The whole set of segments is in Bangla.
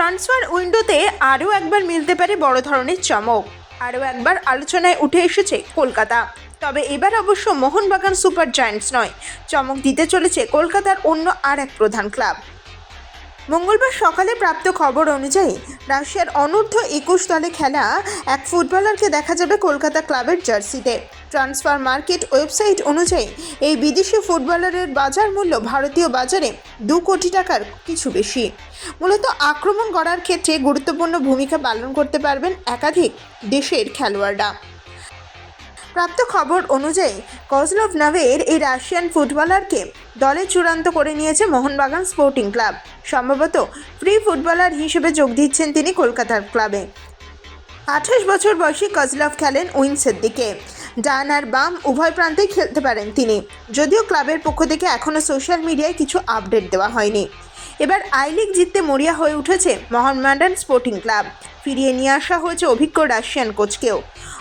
ট্রান্সফার উইন্ডোতে আরও একবার মিলতে পারে বড় ধরনের চমক। আরও একবার আলোচনায় উঠে এসেছে কলকাতা। তবে এবার অবশ্য মোহনবাগান সুপার জায়ান্টস নয়। চমক দিতে চলেছে কলকাতার অন্য আর এক প্রধান ক্লাব। মঙ্গলবার সকালে প্রাপ্ত খবর অনুযায়ী, রাশিয়ার অনূর্ধ্ব একুশ দলে খেলা এক ফুটবলারকে দেখা যাবে কলকাতা ক্লাবের জার্সিতে। ট্রান্সফার মার্কেট ওয়েবসাইট অনুযায়ী, এই বিদেশি ফুটবলারের বাজার মূল্য ভারতীয় বাজারে দু কোটি টাকার কিছু বেশি। মূলত আক্রমণ করার ক্ষেত্রে গুরুত্বপূর্ণ ভূমিকা পালন করতে পারবেন একাধিক দেশের খেলোয়াড়রা। প্রাপ্ত খবর অনুযায়ী কজলভ নাভের এই রাশিয়ান ফুটবলারকে দলে চূড়ান্ত করে নিয়েছে মোহনবাগান স্পোর্টিং ক্লাব। সম্ভবত ফ্রি ফুটবলার হিসেবে যোগ দিচ্ছেন তিনি কলকাতার ক্লাবে। আঠাশ বছর বয়সী কজলভ খেলেন উইংসের দিকে। ডান আর বাম উভয় প্রান্তেই খেলতে পারেন তিনি। যদিও ক্লাবের পক্ষ থেকে এখনও সোশ্যাল মিডিয়ায় কিছু আপডেট দেওয়া হয়নি। এবার আই লিগ জিততে মরিয়া হয়ে উঠেছে মোহামেডান স্পোর্টিং ক্লাব। ফিরিয়ে নিয়ে আসা হয়েছে অভিজ্ঞ রাশিয়ান কোচকেও।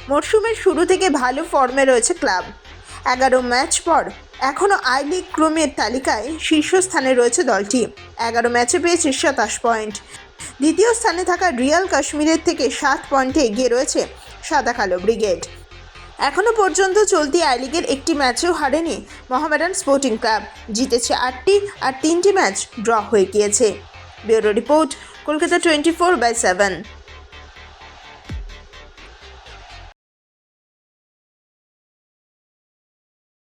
মরশুমের শুরু থেকে ভালো ফর্মে রয়েছে ক্লাব। এগারো ম্যাচ পর এখনও আই লিগ ক্রমের তালিকায় শীর্ষস্থানে রয়েছে দলটি। এগারো ম্যাচে পেয়েছে সাতাশ পয়েন্ট। দ্বিতীয় স্থানে থাকা রিয়াল কাশ্মীরের থেকে সাত পয়েন্টে এগিয়ে রয়েছে সাদা কালো ব্রিগেড। এখনও পর্যন্ত চলতি আই লিগের একটি ম্যাচেও হারেনি মোহামেডান স্পোর্টিং ক্লাব। জিতেছে আটটি আর তিনটি ম্যাচ ড্র হয়ে গিয়েছে। Bureau report, Kolkata twenty four by seven.